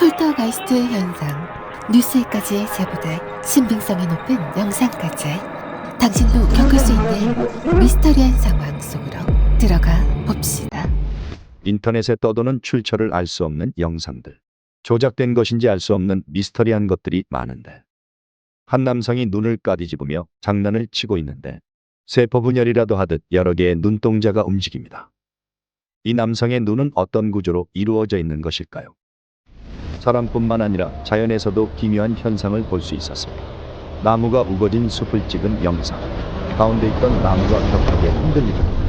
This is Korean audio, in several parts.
폴터가이스트 현상, 뉴스에까지 제보될 신빙성이 높은 영상까지 당신도 겪을 수 있는 미스터리한 상황 속으로 들어가 봅시다. 인터넷에 떠도는 출처를 알 수 없는 영상들. 조작된 것인지 알 수 없는 미스터리한 것들이 많은데. 한 남성이 눈을 까디집으며 장난을 치고 있는데 세포 분열이라도 하듯 여러 개의 눈동자가 움직입니다. 이 남성의 눈은 어떤 구조로 이루어져 있는 것일까요? 사람뿐만 아니라 자연에서도 기묘한 현상을 볼 수 있었습니다. 나무가 우거진 숲을 찍은 영상. 가운데 있던 나무가 격하게 흔들리더군요.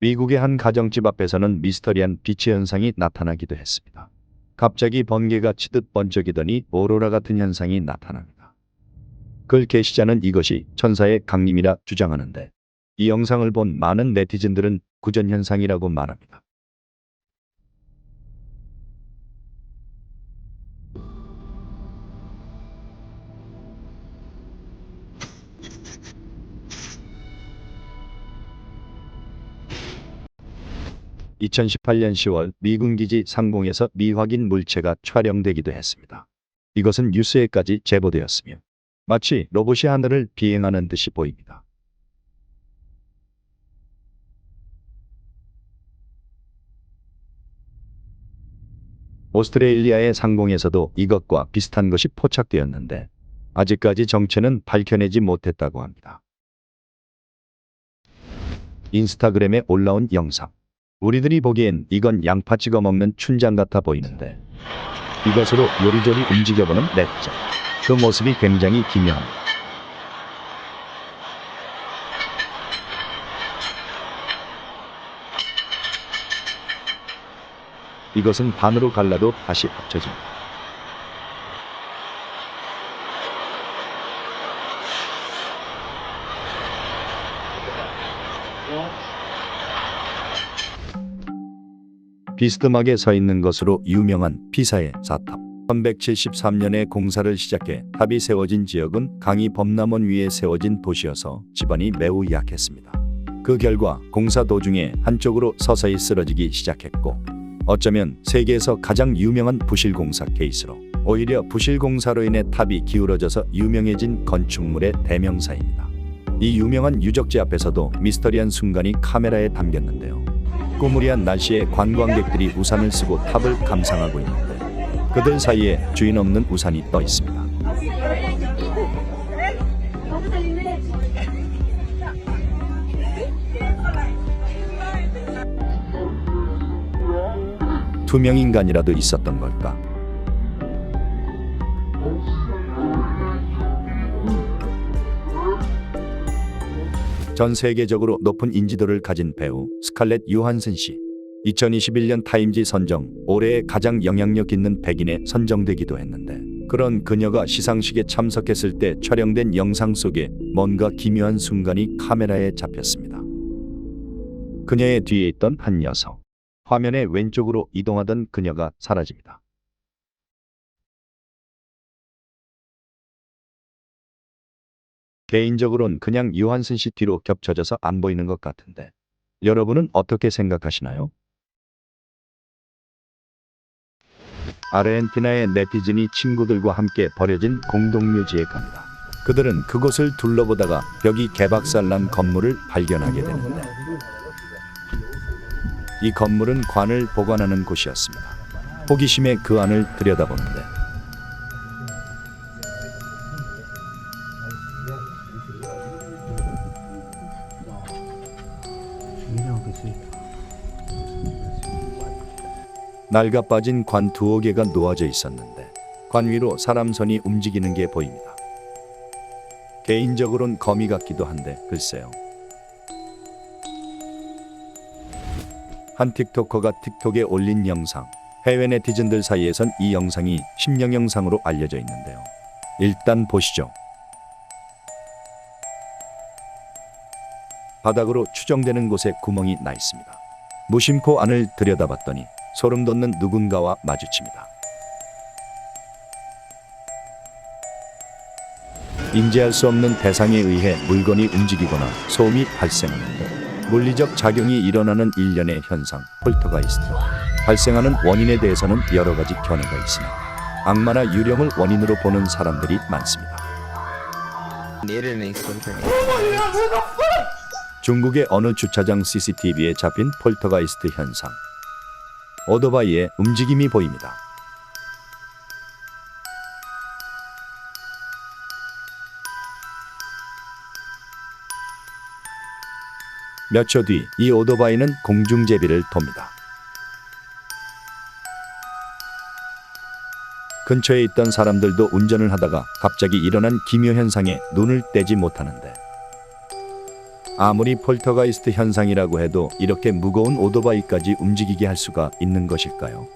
미국의 한 가정집 앞에서는 미스터리한 빛의 현상이 나타나기도 했습니다. 갑자기 번개가 치듯 번쩍이더니 오로라 같은 현상이 나타납니다. 글 게시자는 이것이 천사의 강림이라 주장하는데 이 영상을 본 많은 네티즌들은 구전현상이라고 말합니다. (2018년 10월) 미군 기지 상공에서 미확인 물체가 촬영되기도 했습니다. 이것은 뉴스에까지 제보되었으며 마치 로봇이 하늘을 비행하는 듯이 보입니다. 오스트레일리아의 상공에서도 이것과 비슷한 것이 포착되었는데 아직까지 정체는 밝혀내지 못했다고 합니다. 인스타그램에 올라온 영상. 우리들이 보기엔 이건 양파 찍어 먹는 춘장 같아 보이는데 이것으로 요리조리 움직여보는 넷째. 그 모습이 굉장히 기묘합니다. 이것은 반으로 갈라도 다시 합쳐집니다. 비스듬하게 서 있는 것으로 유명한 피사의 사탑. 1173년에 공사를 시작해 탑이 세워진 지역은 강이 범람원 위에 세워진 도시여서 지반이 매우 약했습니다. 그 결과 공사 도중에 한쪽으로 서서히 쓰러지기 시작했고 어쩌면 세계에서 가장 유명한 부실공사 케이스로 오히려 부실공사로 인해 탑이 기울어져서 유명해진 건축물의 대명사입니다. 이 유명한 유적지 앞에서도 미스터리한 순간이 카메라에 담겼는데요. 꾸무리한 날씨에 관광객들이 우산을 쓰고 탑을 감상하고 있는데 그들 사이에 주인 없는 우산이 떠 있습니다. 투명 인간이라도 있었던 걸까? 전 세계적으로 높은 인지도를 가진 배우 스칼렛 요한슨 씨. 2021년 타임지 선정 올해의 가장 영향력 있는 백인에 선정되기도 했는데 그런 그녀가 시상식에 참석했을 때 촬영된 영상 속에 뭔가 기묘한 순간이 카메라에 잡혔습니다. 그녀의 뒤에 있던 한 여성. 화면의 왼쪽으로 이동하던 그녀가 사라집니다. 개인적으로는 그냥 요한슨 씨 뒤로 겹쳐져서 안 보이는 것 같은데 여러분은 어떻게 생각하시나요? 아르헨티나의 네티즌이 친구들과 함께 버려진 공동묘지에 갑니다. 그들은 그곳을 둘러보다가 벽이 개박살난 건물을 발견하게 되는데 이 건물은 관을 보관하는 곳이었습니다. 호기심에 그 안을 들여다보는데 낡아 빠진 관 두어 개가 놓아져 있었는데 관 위로 사람 손이 움직이는 게 보입니다. 개인적으론 거미 같기도 한데 글쎄요. 한 틱토커가 틱톡에 올린 영상. 해외 네티즌들 사이에선 이 영상이 심령 영상으로 알려져 있는데요. 일단 보시죠. 바닥으로 추정되는 곳에 구멍이 나 있습니다. 무심코 안을 들여다봤더니 소름 돋는 누군가와 마주칩니다. 인지할 수 없는 대상에 의해 물건이 움직이거나 소음이 발생합니다. 물리적 작용이 일어나는 일련의 현상, 폴터가이스트. 발생하는 원인에 대해서는 여러 가지 견해가 있으나 악마나 유령을 원인으로 보는 사람들이 많습니다. 중국의 어느 주차장 CCTV에 잡힌 폴터가이스트 현상. 오토바이에 움직임이 보입니다. 몇 초 뒤 이 오토바이는 공중제비를 돕니다. 근처에 있던 사람들도 운전을 하다가 갑자기 일어난 기묘 현상에 눈을 떼지 못하는데 아무리 폴터가이스트 현상이라고 해도 이렇게 무거운 오토바이까지 움직이게 할 수가 있는 것일까요?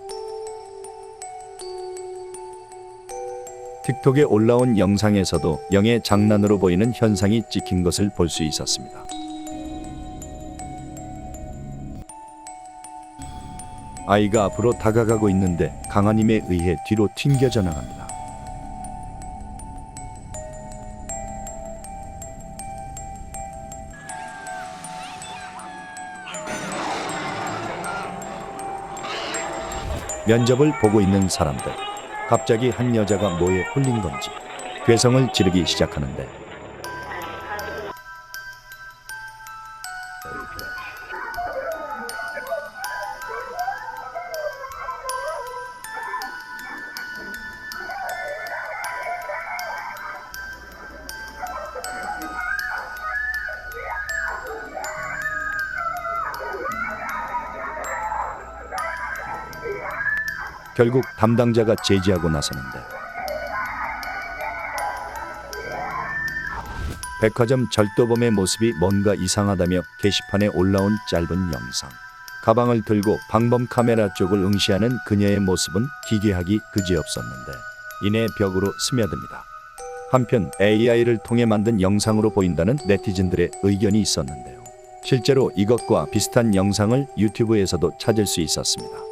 틱톡에 올라온 영상에서도 영의 장난으로 보이는 현상이 찍힌 것을 볼 수 있었습니다. 아이가 앞으로 다가가고 있는데 강한 힘에 의해 뒤로 튕겨져 나갑니다. 면접을 보고 있는 사람들. 갑자기 한 여자가 뭐에 홀린 건지 괴성을 지르기 시작하는데 결국 담당자가 제지하고 나서는데 백화점 절도범의 모습이 뭔가 이상하다며 게시판에 올라온 짧은 영상. 가방을 들고 방범 카메라 쪽을 응시하는 그녀의 모습은 기괴하기 그지없었는데 이내 벽으로 스며듭니다. 한편 AI를 통해 만든 영상으로 보인다는 네티즌들의 의견이 있었는데요. 실제로 이것과 비슷한 영상을 유튜브에서도 찾을 수 있었습니다.